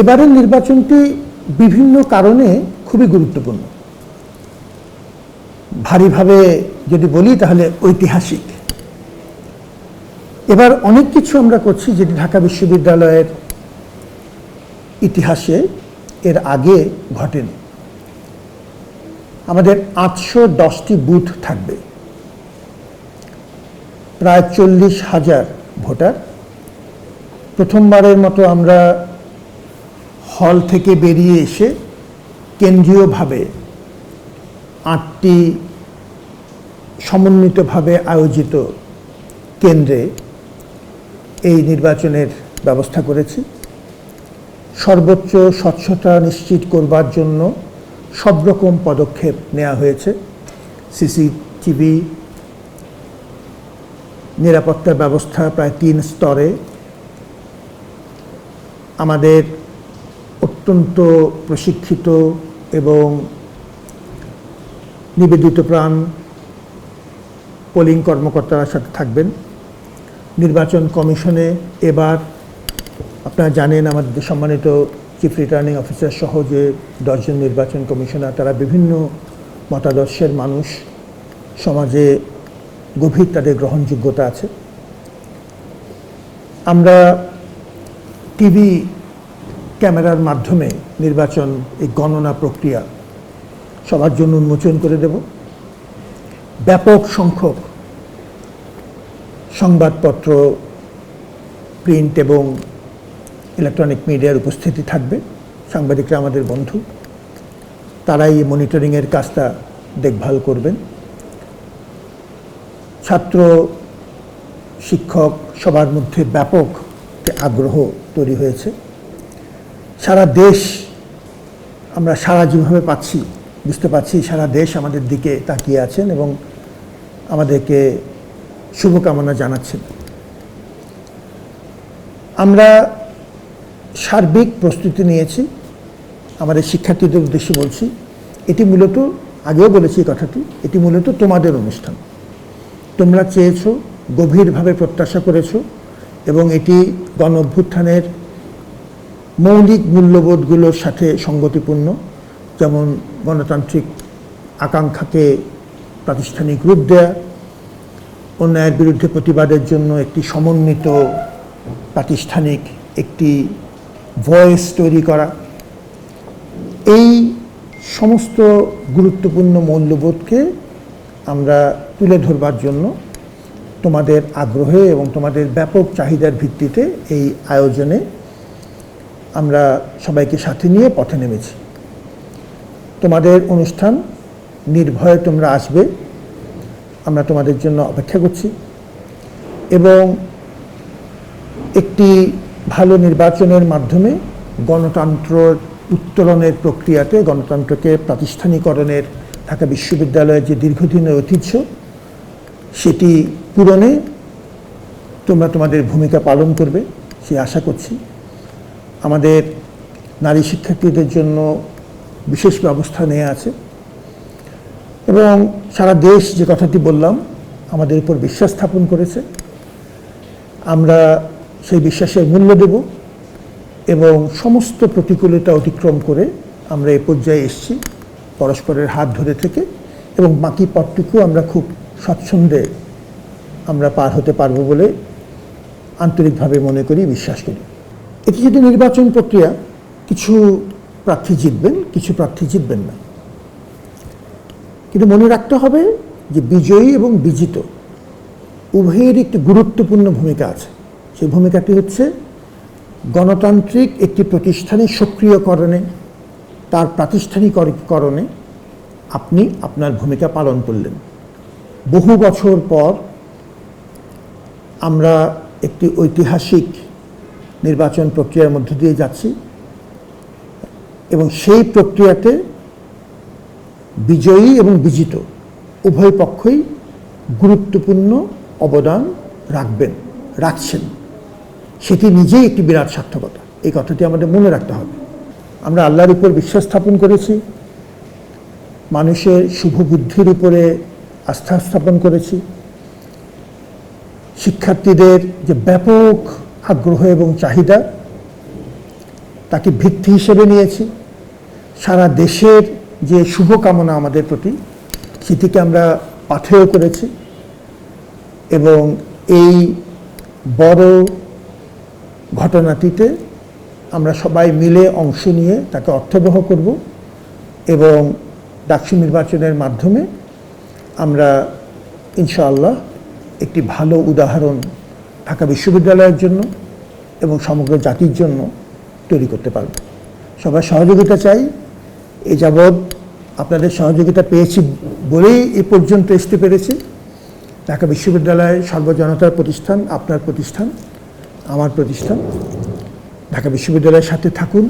এবারের নির্বাচনটি বিভিন্ন কারণে খুবই গুরুত্বপূর্ণ। ভারীভাবে যদি বলি তাহলে ঐতিহাসিক। এবার অনেক কিছু আমরা করছি যেটি ঢাকা বিশ্ববিদ্যালয়ের ইতিহাসে এর আগে ঘটেনি। আমাদের আটশো দশটি বুথ থাকবে। প্রায় চল্লিশ হাজার ভোটার। প্রথমবারের মতো আমরা হল থেকে বেরিয়ে এসে কেন্দ্রীয়ভাবে আটটি সমন্বিতভাবে আয়োজিত কেন্দ্রে এই নির্বাচনের ব্যবস্থা করেছি। সর্বোচ্চ স্বচ্ছতা নিশ্চিত করবার জন্য সব রকম পদক্ষেপ নেওয়া হয়েছে। সিসিটিভি, নিরাপত্তা ব্যবস্থা প্রায় তিন স্তরে। আমাদের অত্যন্ত প্রশিক্ষিত এবং নিবেদিত প্রাণ পোলিং কর্মকর্তারা সাথে থাকবেন। নির্বাচন কমিশনে এবার আপনারা জানেন আমাদের সম্মানিত চিফ রিটার্নিং অফিসার সহ যে দশজন নির্বাচন কমিশনার, তারা বিভিন্ন মতাদর্শের মানুষ। সমাজে গভীর তাদের গ্রহণযোগ্যতা আছে। আমরা টিভি ক্যামেরার মাধ্যমে নির্বাচন, এই গণনা প্রক্রিয়া সবার জন্য উন্মোচন করে দেব। ব্যাপক সংখ্যক সংবাদপত্র, প্রিন্ট এবং ইলেকট্রনিক মিডিয়ার উপস্থিতি থাকবে। সাংবাদিকরা আমাদের বন্ধু, তারাই এই মনিটরিংয়ের কাজটা দেখভাল করবেন। ছাত্র, শিক্ষক সবার মধ্যে ব্যাপক আগ্রহ তৈরি হয়েছে। সারা দেশ আমরা সারা যেভাবে পাচ্ছি, বুঝতে পারছি, সারা দেশ আমাদের দিকে তাকিয়ে আছেন এবং আমাদেরকে শুভকামনা জানাচ্ছেন। আমরা সার্বিক প্রস্তুতি নিয়েছি, আমাদের শিক্ষার্থীদের উদ্দেশ্যে বলছি, এটি মূলত, আগেও বলেছি কথাটি, এটি মূলত তোমাদের অনুষ্ঠান। তোমরা চেয়েছো, গভীরভাবে প্রত্যাশা করেছ এবং এটি গণ অভ্যুত্থানের মৌলিক মূল্যবোধগুলোর সাথে সঙ্গতিপূর্ণ, যেমন গণতান্ত্রিক আকাঙ্ক্ষাকে প্রাতিষ্ঠানিক রূপ দেয়া, অন্যায়ের বিরুদ্ধে প্রতিবাদের জন্য একটি সমন্বিত প্রাতিষ্ঠানিক একটি ভয়েস তৈরি করা। এই সমস্ত গুরুত্বপূর্ণ মূল্যবোধকে আমরা তুলে ধরবার জন্য তোমাদের আগ্রহে এবং তোমাদের ব্যাপক চাহিদার ভিত্তিতে এই আয়োজনে আমরা সবাইকে সাথে নিয়ে পথে নেমেছি। তোমাদের অনুষ্ঠান নির্ভয়ে তোমরা আসবে। আমরা তোমাদের জন্য অপেক্ষা করছি। এবং একটি ভালো নির্বাচনের মাধ্যমে গণতন্ত্র উত্তরণের প্রক্রিয়াতে, গণতন্ত্রকে প্রাতিষ্ঠানিকরণের ঢাকা বিশ্ববিদ্যালয়ের যে দীর্ঘদিনের ঐতিহ্য, সেটি পূরণে তোমরা তোমাদের ভূমিকা পালন করবে, সে আশা করছি। আমাদের নারী শিক্ষার্থীদের জন্য বিশেষ ব্যবস্থা নেওয়া আছে। এবং সারা দেশ যে কথাটি বললাম, আমাদের উপর বিশ্বাস স্থাপন করেছে। আমরা সেই বিশ্বাসের মূল্য দেব এবং সমস্ত প্রতিকূলতা অতিক্রম করে আমরা এ পর্যায়ে এসেছি পরস্পরের হাত ধরে থেকে এবং বাকি পথটুকু আমরা খুব স্বচ্ছন্দে আমরা পার হতে পারব বলে আন্তরিকভাবে মনে করি, বিশ্বাস করি। এটি যদি নির্বাচন প্রক্রিয়া কিছু প্রার্থী জিতবেন, কিছু প্রার্থী জিতবেন না। কিন্তু মনে রাখতে হবে যে বিজয়ী এবং বিজিত উভয়ের একটি গুরুত্বপূর্ণ ভূমিকা আছে। সেই ভূমিকাটি হচ্ছে গণতান্ত্রিক একটি প্রতিষ্ঠানের সক্রিয়করণে, তার প্রাতিষ্ঠানিকরণে আপনি আপনার ভূমিকা পালন করলেন। বহু বছর পর আমরা একটি ঐতিহাসিক নির্বাচন প্রক্রিয়ার মধ্য দিয়ে যাচ্ছি। এবং সেই প্রক্রিয়াতে বিজয়ী এবং বিজিত উভয় পক্ষই গুরুত্বপূর্ণ অবদান রাখবেন, রাখছেন। সেটি নিজেই একটি বিরাট সার্থকতা। এই কথাটি আমাদের মনে রাখতে হবে। আমরা আল্লাহর উপর বিশ্বাস স্থাপন করেছি। মানুষের শুভ বুদ্ধির উপরে আস্থা স্থাপন করেছি। শিক্ষার্থীদের যে ব্যাপক আগ্রহ এবং চাহিদা তাকে ভিত্তি হিসেবে নিয়েছি। সারা দেশের যে শুভকামনা আমাদের প্রতি, সেটিকে আমরা পাথেয় করেছি এবং এই বড় ঘটনাটিতে আমরা সবাই মিলে অংশ নিয়ে তাকে অর্থবহ করব এবং ডাকসু নির্বাচনের মাধ্যমে আমরা ইনশাআল্লাহ একটি ভালো উদাহরণ ঢাকা বিশ্ববিদ্যালয়ের জন্য এবং সমগ্র জাতির জন্য তৈরি করতে পারব। সবার সহযোগিতা চাই। এ যাবৎ আপনাদের সহযোগিতা পেয়েছি বলেই এ পর্যন্ত আসতে পেরেছি। ঢাকা বিশ্ববিদ্যালয় সর্বজনতার প্রতিষ্ঠান, আপনার প্রতিষ্ঠান, আমার প্রতিষ্ঠান। ঢাকা বিশ্ববিদ্যালয়ের সাথে থাকুন।